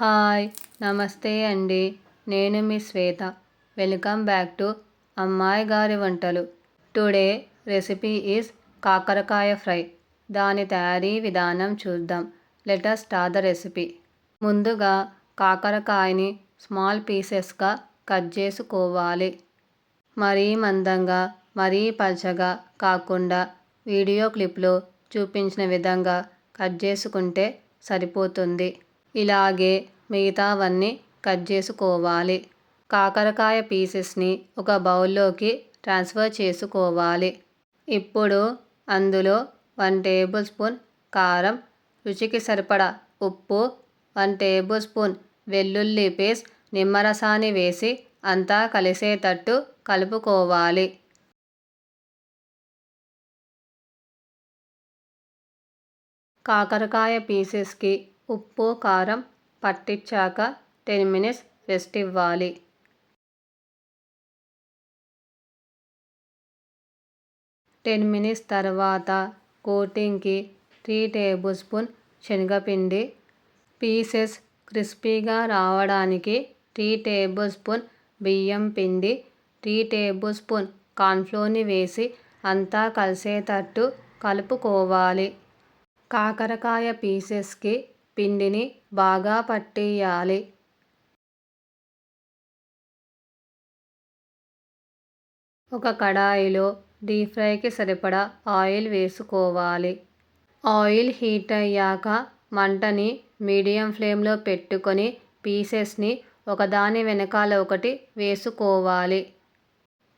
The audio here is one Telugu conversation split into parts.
హాయ్ నమస్తే అండి. నేను మీ శ్వేత. వెల్కమ్ బ్యాక్ టు అమ్మాయి గారి వంటలు. టుడే రెసిపీ ఈజ్ కాకరకాయ ఫ్రై. దాని తయారీ విధానం చూద్దాం. Let's start the recipe. ముందుగా కాకరకాయని స్మాల్ పీసెస్గా కట్ చేసుకోవాలి. మరీ మందంగా మరీ పల్చగా కాకుండా వీడియో క్లిప్లో చూపించిన విధంగా కట్ చేసుకుంటే సరిపోతుంది. ఇలాగే మిగతావన్నీ కట్ చేసుకోవాలి. కాకరకాయ పీసెస్ని ఒక బౌల్లోకి ట్రాన్స్ఫర్ చేసుకోవాలి. ఇప్పుడు అందులో వన్ టేబుల్ స్పూన్ కారం రుచికి సరిపడా ఉప్పు వన్ టేబుల్ స్పూన్ వెల్లుల్లి పేస్ట్ నిమ్మరసాన్ని వేసి అంతా కలిసేటట్టు కలుపుకోవాలి. కాకరకాయ పీసెస్కి ఉప్పు కారం పట్టించాక టెన్ మినిట్స్ రెస్ట్ ఇవ్వాలి. టెన్ మినిట్స్ తర్వాత కోటింగ్కి త్రీ టేబుల్ స్పూన్ శనగపిండి పీసెస్ క్రిస్పీగా రావడానికి త్రీ టేబుల్ స్పూన్ బియ్యం పిండి త్రీ టేబుల్ స్పూన్ కార్న్ఫ్లోర్ని వేసి అంతా కలిసేటట్టు కలుపుకోవాలి. కాకరకాయ పీసెస్కి పిండిని బాగా పట్టేయాలి. ఒక కడాయిలో డీప్ ఫ్రైకి సరిపడా ఆయిల్ వేసుకోవాలి. ఆయిల్ హీట్ అయ్యాక మంటని మీడియం ఫ్లేమ్లో పెట్టుకొని పీసెస్ని ఒకదాని వెనకాల ఒకటి వేసుకోవాలి.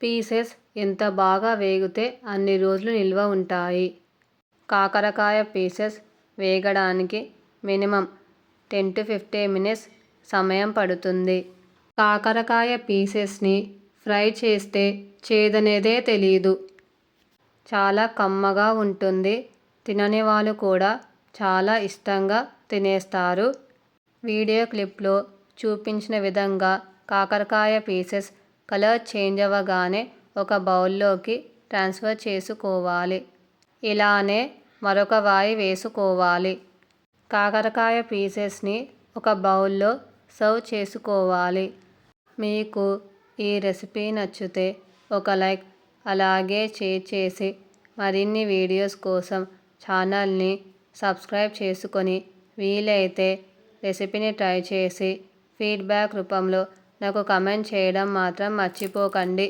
పీసెస్ ఎంత బాగా వేగితే అన్ని రోజులు నిల్వ ఉంటాయి. కాకరకాయ pieces వేగడానికి minimum ten to fifteen minutes సమయం పడుతుంది. కాకరకాయ పీసెస్ని ఫ్రై చేస్తే చేదనేదే తెలీదు. చాలా కమ్మగా ఉంటుంది. తినని వాళ్ళు కూడా చాలా ఇష్టంగా తినేస్తారు. వీడియో క్లిప్లో చూపించిన విధంగా కాకరకాయ పీసెస్ కలర్ చేంజ్ అవ్వగానే ఒక బౌల్లోకి ట్రాన్స్ఫర్ చేసుకోవాలి. ఇలానే మరొక వాయి వేసుకోవాలి. కాకరకాయ పీసెస్ని ఒక బౌల్లో సర్వ్ చేసుకోవాలి. మీకు ఈ రెసిపీ నచ్చితే ఒక లైక్ అలాగే షేర్ చేసి మరిన్ని వీడియోస్ కోసం ఛానల్ని సబ్స్క్రైబ్ చేసుకొని వీలైతే రెసిపీని ట్రై చేసి ఫీడ్బ్యాక్ రూపంలో నాకు కమెంట్ చేయడం మాత్రం మర్చిపోకండి.